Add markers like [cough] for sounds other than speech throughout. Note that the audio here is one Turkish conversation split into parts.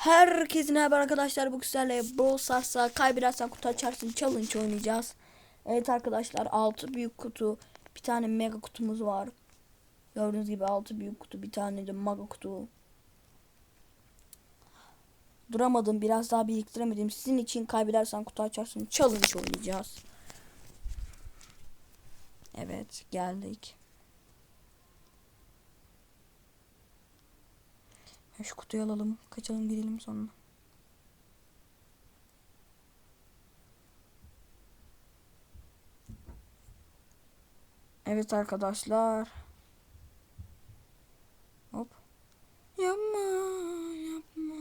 Herkesin haber arkadaşlar bu sizlerle Brawl Stars'a kaybedersen kutu açarsın challenge oynayacağız. Evet arkadaşlar 6 büyük kutu bir tane mega kutumuz var. Gördüğünüz gibi 6 büyük kutu bir tane de mega kutu. Duramadım biraz daha biriktiremedim. Sizin için kaybedersen kutu açarsın challenge oynayacağız. Evet geldik. Şu kutuyu alalım. Kaçalım gidelim sonra. Evet arkadaşlar. Hop. Yapma, yapma.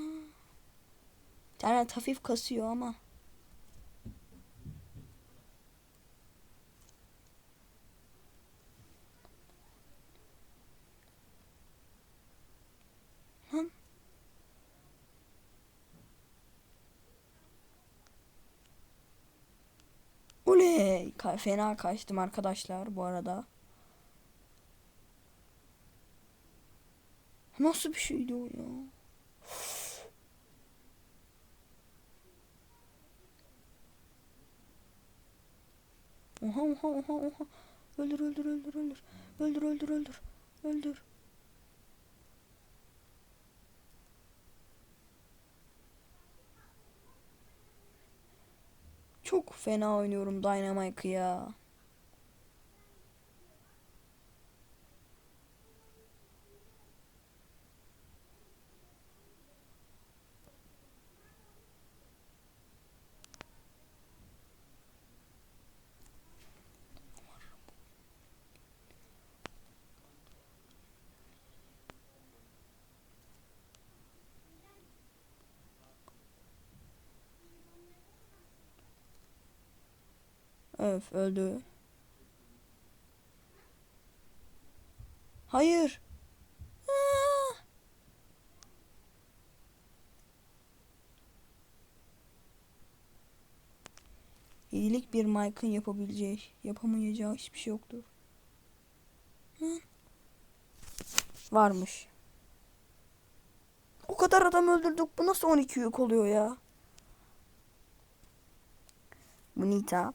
İnternet hafif kasıyor ama. Fena kaçtım arkadaşlar bu arada. Nasıl bir şeydi o ya? Oha oha oha oha. Öldür öldür öldür öldür. Öldür öldür öldür. Öldür. Çok fena oynuyorum Dynamite'ı ya. Öf öldü. Hayır. Aa! İyilik bir Mike'ın yapabileceği, yapamayacağı hiçbir şey yoktur. Hı? Varmış. O kadar adam öldürdük. Bu nasıl 12 yük oluyor ya? Bonita.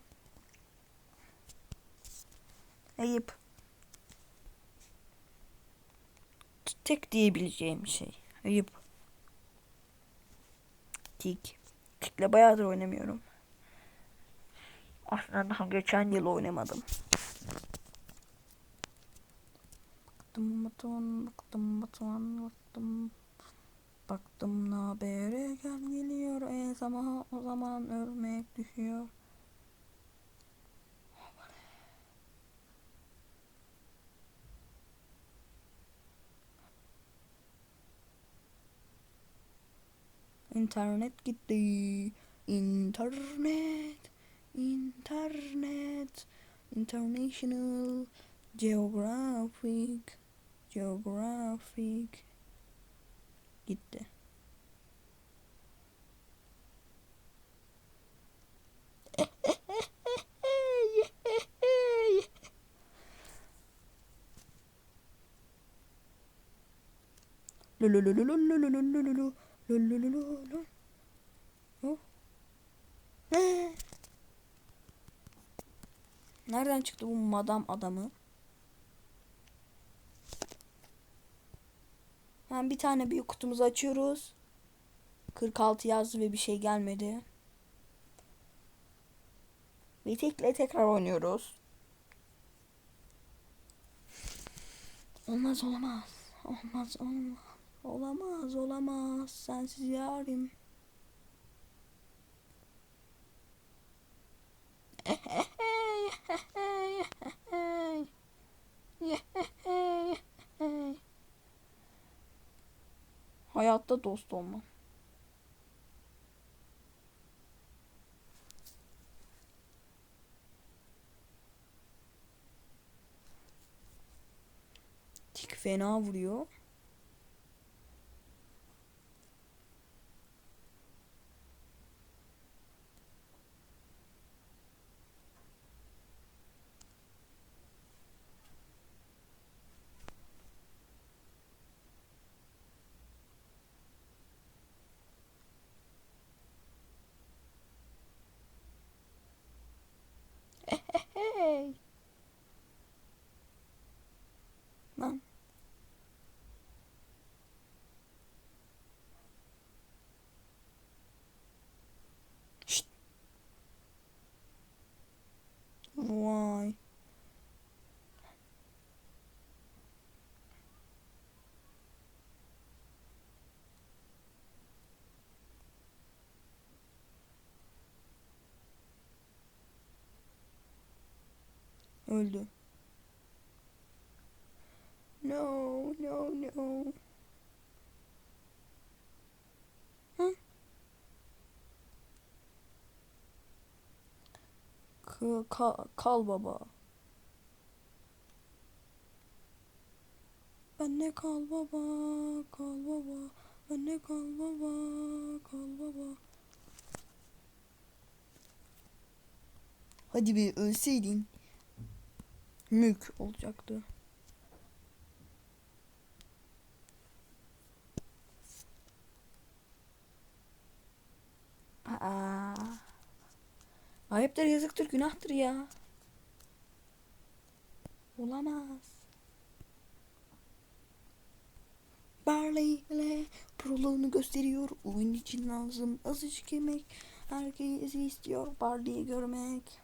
Ayıp. Tek diyebileceğim şey. Ayıp. Tik. Tikle bayağıdır oynamıyorum. Aslında daha geçen yıl oynamadım. Baktım batuan, baktım batuan, baktım. Baktım ne habere gel geliyor. E zaman o zaman ölmek düşüyor. İnternet gitti. İnternet. İnternet. International. Geographic. Geographic. Gitti. [laughs] Lululululululululu. Nereden çıktı bu madam adamı? Ben bir tane büyük kutumuzu açıyoruz. 46 yazdı ve bir şey gelmedi. Ve tekle tekrar oynuyoruz. Olmaz olamaz. Olmaz olmaz. Olamaz olamaz. Sensiz yarim. Hayatta dost olma. Tik fena vuruyor. Vay. Öldü. No, no, no. Hı? K- ka- kal baba. De kal baba, kal baba. De kal baba, kal baba. Hadi bir ölseydin. Mük olacaktı. Aa. Ayıptır, yazıktır, günahtır ya. Olamaz. Barley ile proluğunu gösteriyor. Oyun için lazım azıcık yemek. Herkes istiyor Barley'i görmek.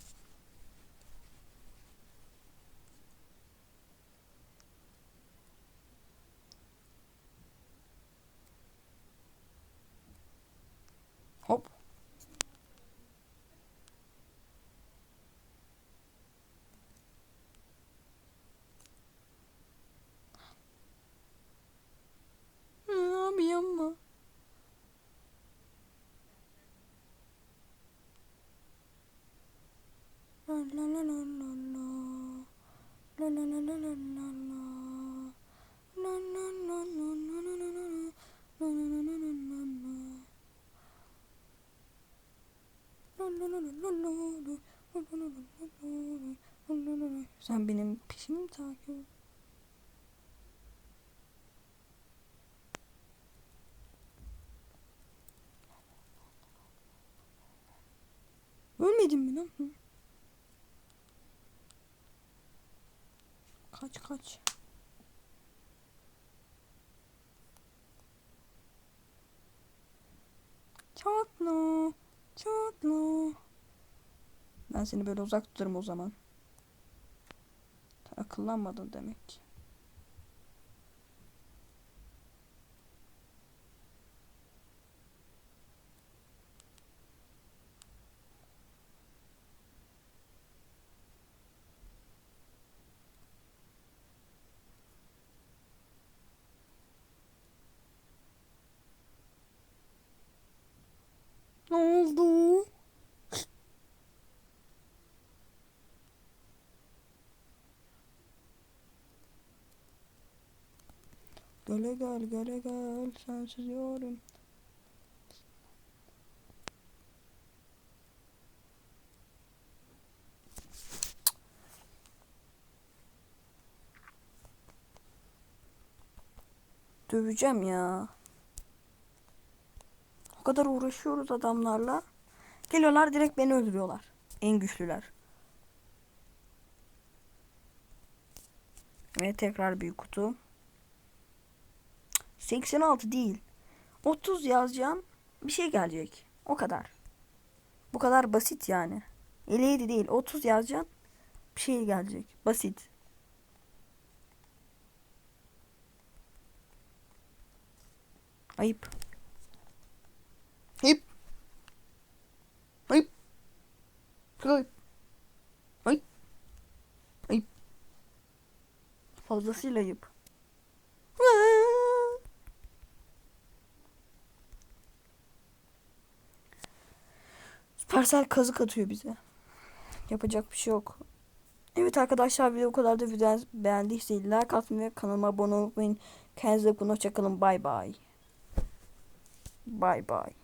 Sen benim peşimi mi takip et? Ölmedin mi lan? Hı. Kaç kaç. Çatla. Çatla. Ben seni böyle uzak tutarım o zaman. Sen akıllanmadın demek ki. Ne oldu? Göle gel, göle gel, sensiz yorum. Döveceğim ya. O kadar uğraşıyoruz adamlarla. Geliyorlar direkt beni öldürüyorlar. En güçlüler. Ve tekrar büyük kutu. 86 değil. 30 yazacağım. Bir şey gelecek. O kadar. Bu kadar basit yani. 57 değil. 30 yazacağım. Bir şey gelecek. Basit. Ayıp. Ayıp. Ayıp. Ayıp. Ayıp. Ayıp. Fazlasıyla ayıp. Süpersel kazık atıyor bize. Yapacak bir şey yok. Evet arkadaşlar video o kadar da video beğendiyseniz like atmayı ve kanalıma abone olmayı. Kendinize iyi bakın. Hoşçakalın. Bay bay. Bay bay.